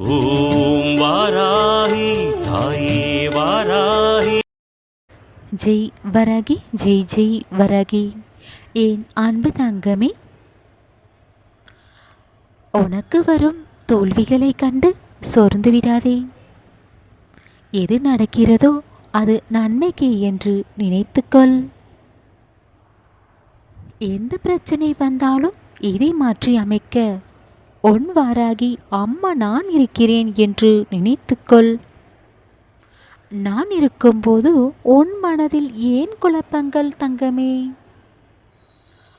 ஓம் வாராகி தாயே வாராகி. ஜெய் வரகி ஜெய் ஜெய் வரகி. ஏன் அன்பு தங்கமே? உனக்கு வரும் தோல்விகளை கண்டு சோர்ந்து விடாதே. எது நடக்கிறதோ அது நன்மைக்கே என்று நினைத்துக்கொள். எந்த பிரச்சனை வந்தாலும் இதை மாற்றி அமைக்க உன் வாராகி அம்மா நான் இருக்கிறேன் என்று நினைத்துக்கொள். நான் இருக்கும்போது உன் மனதில் ஏன் குழப்பங்கள் தங்கமே?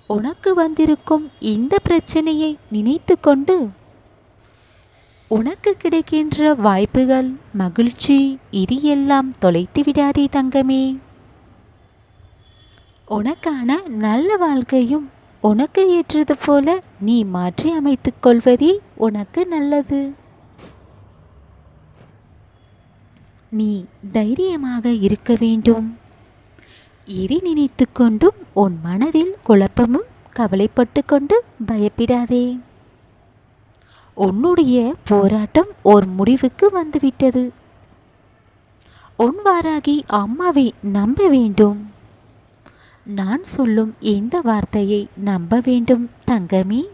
உனக்கு வந்திருக்கும் இந்த பிரச்சனையை நினைத்து கொண்டு உனக்கு கிடைக்கின்ற வாய்ப்புகள் மகிழ்ச்சி இது எல்லாம் தொலைத்து விடாதே தங்கமே. உனக்கான நல்ல வாழ்க்கையும் உனக்கு ஏற்றது போல நீ மாற்றி அமைத்துக் கொள்வதே உனக்கு நல்லது. நீ தைரியமாக இருக்க வேண்டும். எதை நினைத்து கொண்டும் உன் மனதில் குழப்பமும் கவலைப்பட்டு கொண்டு பயப்படாதே. உன்னுடைய போராட்டம் ஒரு முடிவுக்கு வந்துவிட்டது. உன் வாராகி அம்மாவை நம்ப வேண்டும். நான் சொல்லும் எந்த வார்த்தையை நம்ப வேண்டும் தங்கமே.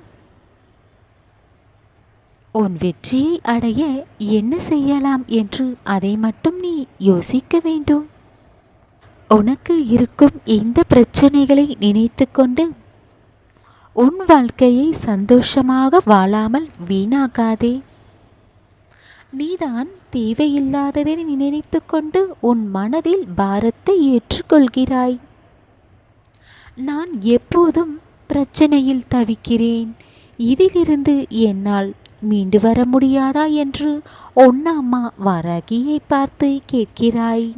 உன் வெற்றியை அடைய என்ன செய்யலாம் என்று அதை மட்டும் நீ யோசிக்க வேண்டும். உனக்கு இருக்கும் இந்த பிரச்சனைகளை நினைத்துக்கொண்டு உன் வாழ்க்கையை சந்தோஷமாக வாழாமல் வீணாகாதே. நீதான் தேவையில்லாததை நினைத்துக்கொண்டு உன் மனதில் பாரத்தை ஏற்றுக்கொள்கிறாய். நான் எப்போதும் பிரச்சனையில் தவிக்கிறேன். இதிலிருந்து என்னால் மீண்டு வர முடியாதா என்று ஒன்னா அம்மா பார்த்து கேட்கிறாய்.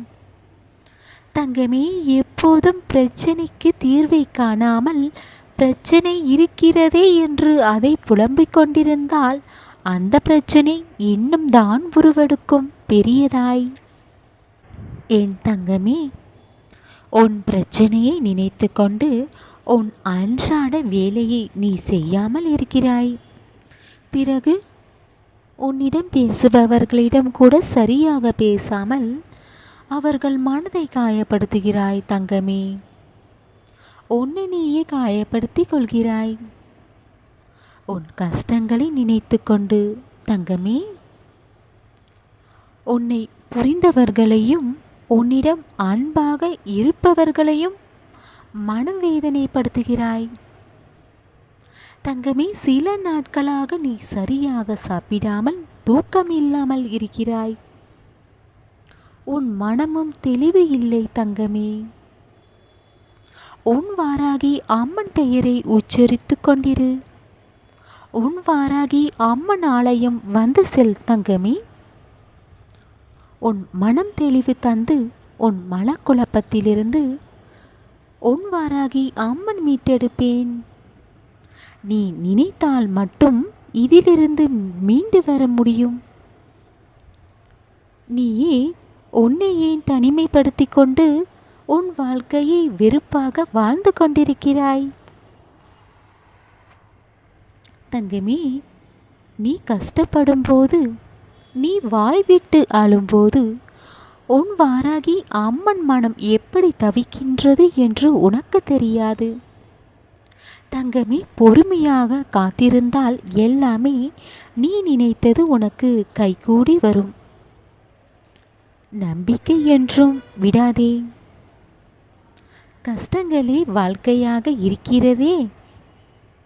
தங்கமே எப்போதும் பிரச்சனைக்கு தீர்வை காணாமல் பிரச்சனை இருக்கிறதே என்று அதை புலம்பிக் கொண்டிருந்தால் அந்த பிரச்சனை இன்னும் தான் உருவெடுக்கும். பெரியதாய். என் தங்கமே உன் பிரச்சனையை நினைத்து கொண்டு உன் அன்றாட வேலையை நீ செய்யாமல் இருக்கிறாய். பிறகு உன்னிடம் பேசுபவர்களிடம் கூட சரியாக பேசாமல் அவர்கள் மனதை காயப்படுத்துகிறாய் தங்கமே. உன்னை நீயே காயப்படுத்தி கொள்கிறாய். உன் கஷ்டங்களை நினைத்து கொண்டு தங்கமே. உன்னை புரிந்தவர்களையும் உன்னிடம் அன்பாக இருப்பவர்களையும் மனவேதனைப்படுத்துகிறாய். தங்கமே சில நாட்களாக நீ சரியாக சாப்பிடாமல் தூக்கம் இல்லாமல் இருக்கிறாய். உன் மனமும் தெளிவு இல்லை தங்கமே. உன் வாராகி அம்மன் பெயரை உச்சரித்து கொண்டிரு. உன் வாராகி அம்மன் ஆலயம் வந்து செல் தங்கமே. உன் மனம் தெளிவு தந்து உன் மனக்குழப்பத்திலிருந்து உன் வாராகி அம்மன் மீட்டெடுப்பேன். நீ நினைத்தால் மட்டும் இதிலிருந்து மீண்டு வர முடியும். நீயே உன்னை ஏன் தனிமைப்படுத்திக் கொண்டு உன் வாழ்க்கையை வெறுப்பாக வாழ்ந்து கொண்டிருக்கிறாய்? தங்கமே நீ கஷ்டப்படும் போது நீ வாய் விட்டு அழும்போது உன் வாராகி அம்மன் மனம் எப்படி தவிக்கின்றது என்று உனக்கு தெரியாது. தங்கமே பொறுமையாக காத்திருந்தால் எல்லாமே நீ நினைத்தது உனக்கு கைகூடி வரும். நம்பிக்கை என்றும் விடாதே. கஷ்டங்களே வாழ்க்கையாக இருக்கிறதே.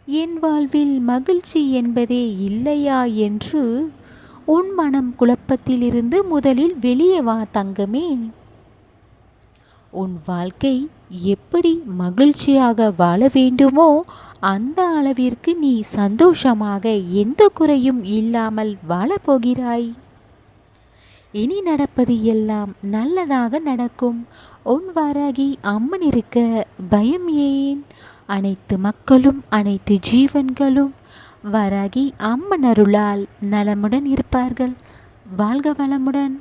என் வாழ்வில் மகிழ்ச்சி என்பதே இல்லையா? என்று உன் மனம் குழப்பத்திலிருந்து முதலில் வெளியே வா தங்கமே. உன் வாழ்க்கை எப்படி மகிழ்ச்சியாக வாழ வேண்டுமோ அந்த அளவிற்கு நீ சந்தோஷமாக எந்த குறையும் இல்லாமல் வாழப்போகிறாய் இனி நடப்பது எல்லாம் நல்லதாக நடக்கும். உன் வாராகி அம்மன் இருக்க பயம் ஏன்? அனைத்து மக்களும் அனைத்து ஜீவன்களும் வராகி அம்மன் அருளால் நலமுடன் இருப்பார்கள். வாழ்க வளமுடன்.